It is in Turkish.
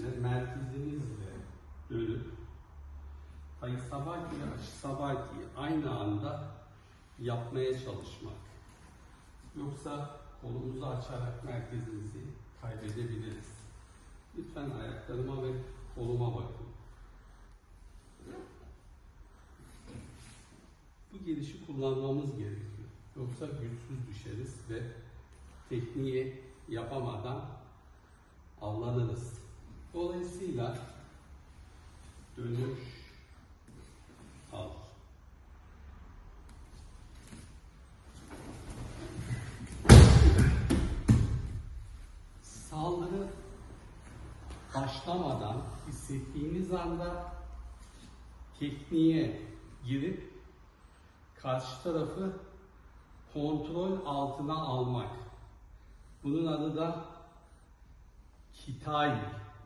üzerine merkezimizle dönüp Hayısabaki ve Aşisabaki'yi aynı anda yapmaya çalışmak. Yoksa kolumuzu açarak merkezimizi kaybedebiliriz. Lütfen ayaklarıma ve koluma bakın. Bu gelişi kullanmamız gerekiyor. Yoksa güçsüz düşeriz ve tekniği yapamadan. Dolayısıyla dönüş al. Saldırı başlamadan hissettiğiniz anda tekniğe girip karşı tarafı kontrol altına almak. Bunun adı da kitai.